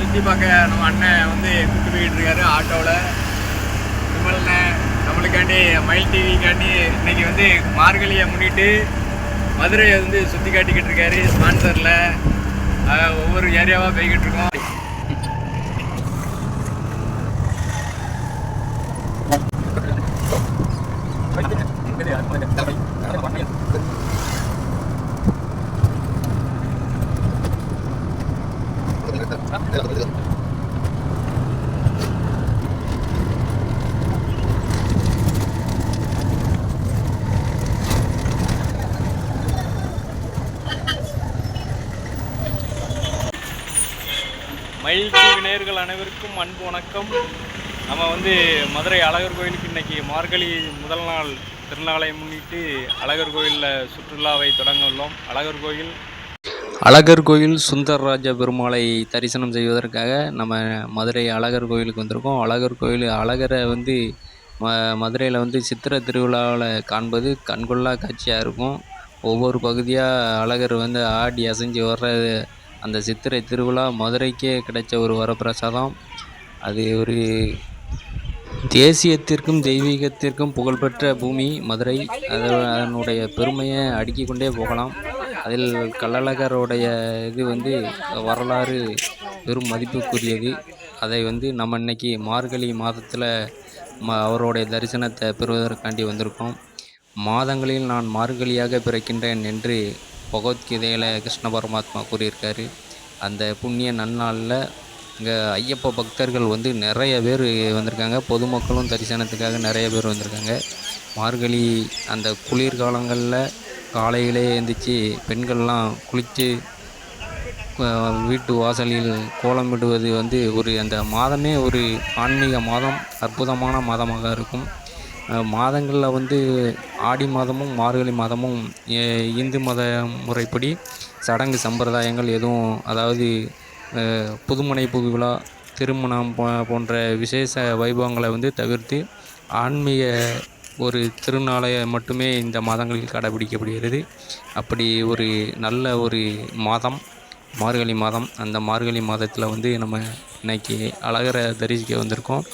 சுற்றி பார்க்க நம்ம அண்ணன் வந்து கூப்பிட்டு போயிட்டு இருக்காரு ஆட்டோவில் விமல்ண்ணே நம்மளுக்காண்டி மயில் டிவிக்காண்டி இன்னைக்கு வந்து மார்கழியை முன்னிட்டு மதுரையை வந்து சுற்றி காட்டிக்கிட்டு இருக்காரு ஸ்பான்சரில். ஒவ்வொரு ஏரியாவாக போய்கிட்டு இருக்கோம். மயில் நேர்கள் அனைவருக்கும் அன்பு வணக்கம். நம்ம வந்து மதுரை அழகர் கோயிலுக்கு இன்னைக்கு மார்கழி முதல் நாள் திருநாளை முன்னிட்டு அழகர் கோயிலில் சுற்றுலாவை தொடங்க உள்ளோம். அழகர் கோயில் அழகர் கோயில் சுந்தரராஜ பெருமாளை தரிசனம் செய்வதற்காக நம்ம மதுரை அழகர் கோயிலுக்கு வந்திருக்கோம். அழகர் கோயில் அழகரை வந்து ம மதுரையில் வந்து சித்திரை திருவிழாவில் காண்பது கண்கொள்ளா காட்சியாக இருக்கும். ஒவ்வொரு பகுதியாக அழகர் வந்து ஆடி அசைஞ்சு வர்ற அந்த சித்திரை திருவிழா மதுரைக்கே கிடைச்ச ஒரு வரப்பிரசாதம். அது ஒரு தேசியத்திற்கும் தெய்வீகத்திற்கும் புகழ்பெற்ற பூமி மதுரை. அதனுடைய பெருமையை அடுக்கிக்கொண்டே போகலாம். அதில் கள்ளழகருடைய இது வந்து வரலாறு பெரும் மதிப்புக்குரியது. அதை வந்து நம்ம இன்னைக்கு மார்கழி மாதத்தில் ம அவருடைய தரிசனத்தை பெறுவதற்காண்டி வந்திருக்கோம். மாதங்களில் நான் மார்கழியாக பிறக்கின்றேன் என்று பகவத்கீதையில் கிருஷ்ண பரமாத்மா கூறியிருக்காரு. அந்த புண்ணிய நன்னாளில் இங்கே ஐயப்ப பக்தர்கள் வந்து நிறைய பேர் வந்திருக்காங்க. பொதுமக்களும் தரிசனத்துக்காக நிறைய பேர் வந்திருக்காங்க. மார்கழி அந்த குளிர்காலங்களில் காலையிலே எழுந்திரிச்சு பெண்கள்லாம் குளித்து வீட்டு வாசலில் கோலமிடுவது வந்து ஒரு அந்த மாதமே ஒரு ஆன்மீக மாதம் அற்புதமான மாதமாக இருக்கும். மாதங்களில் வந்து ஆடி மாதமும் மார்கழி மாதமும் இந்து மத முறைப்படி சடங்கு சம்பிரதாயங்கள் எதுவும் அதாவது புதுமனை புது விழா திருமணம் போ போன்ற விசேஷ வைபவங்களை வந்து தவிர்த்து ஆன்மீக ஒரு திருநாளை மட்டுமே இந்த மாதங்களில் கடைபிடிக்கப்படுகிறது. அப்படி ஒரு நல்ல ஒரு மாதம் மார்கழி மாதம் அந்த மார்கழி மாதத்தில் வந்து நம்ம இன்னைக்கு அழகரை தரிசிக்க வந்திருக்கோம்.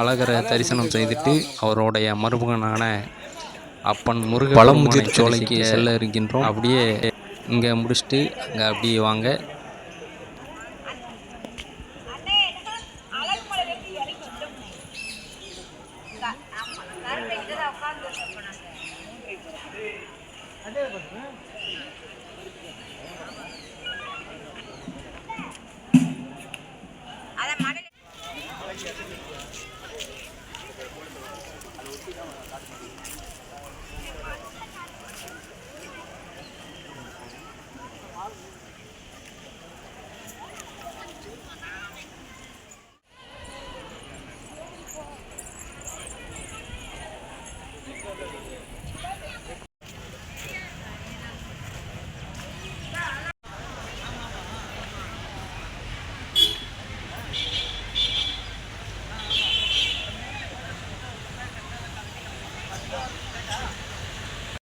அழகரை தரிசனம் செய்துட்டு அவருடைய மருமகனான அப்பன் முருக பழமுதிர் சோலைக்கு செல்ல இருக்கின்றோம். அப்படியே இங்கே முடிச்சுட்டு அங்கே அப்படியே வாங்க. அதே